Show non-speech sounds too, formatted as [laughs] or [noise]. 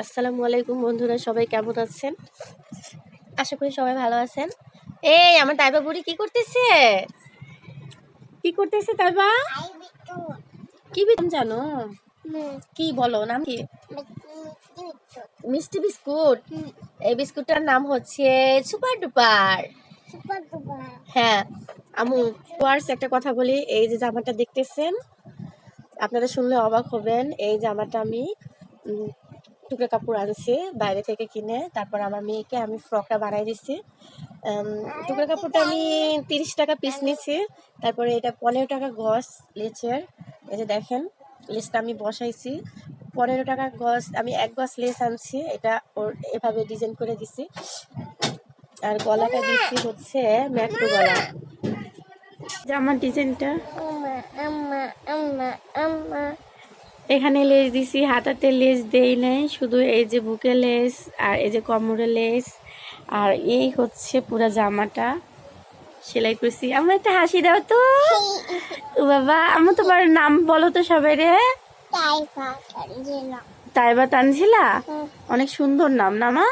আসসালামু আলাইকুম বন্ধুরা, সবাই কেমন আছেন? আশা করি সবাই ভালো আছেন। এই, আমার তাইবা বুড়ি কি করতেছে? কি করতেছে তাইবা? কি বিতম জানো? কি বলো, নাম কি? মিষ্টি বিস্কুট। এই বিস্কুটটার নাম হচ্ছে সুপার ডুপার। হ্যাঁ আমু ওয়ার্স একটা কথা বলি, এই যে জামাটা দেখতেছেন, আপনারা শুনলে অবাক হবেন, এই জামাটা আমি টুকরো কাপড় আনছি বাইরে থেকে কিনে, তারপর আমার মেয়েকে আমি ফ্রকটা বানাই দিচ্ছি টুকরো কাপড়টা আমি তিরিশ টাকা পিস নিয়েছি তারপরে এটা পনেরো টাকা গজ লেচের, এই যে দেখেন লেসটা আমি বসাইছি। পনেরো টাকা গজ, আমি এক গজ লেস আনছি, এটা ওর এভাবে ডিজাইন করে দিছি। আর গলাটা দিচ্ছি হচ্ছে ম্যাট্রো গলা। জামার ডিজাইনটা এখানে লেস দিছি হাতাতে লেস দেই নাই শুধু এই যে বুকে লেস আর এই যে কমরে লেস। আর এই হচ্ছে পুরো জামাটা। সেলাই করছি। আমার একটা হাসি দাও তো। [laughs] ও বাবা আমার তোমার নাম বলো তো সবাই রে। তাইবা তানজিলা। অনেক সুন্দর নাম না মা?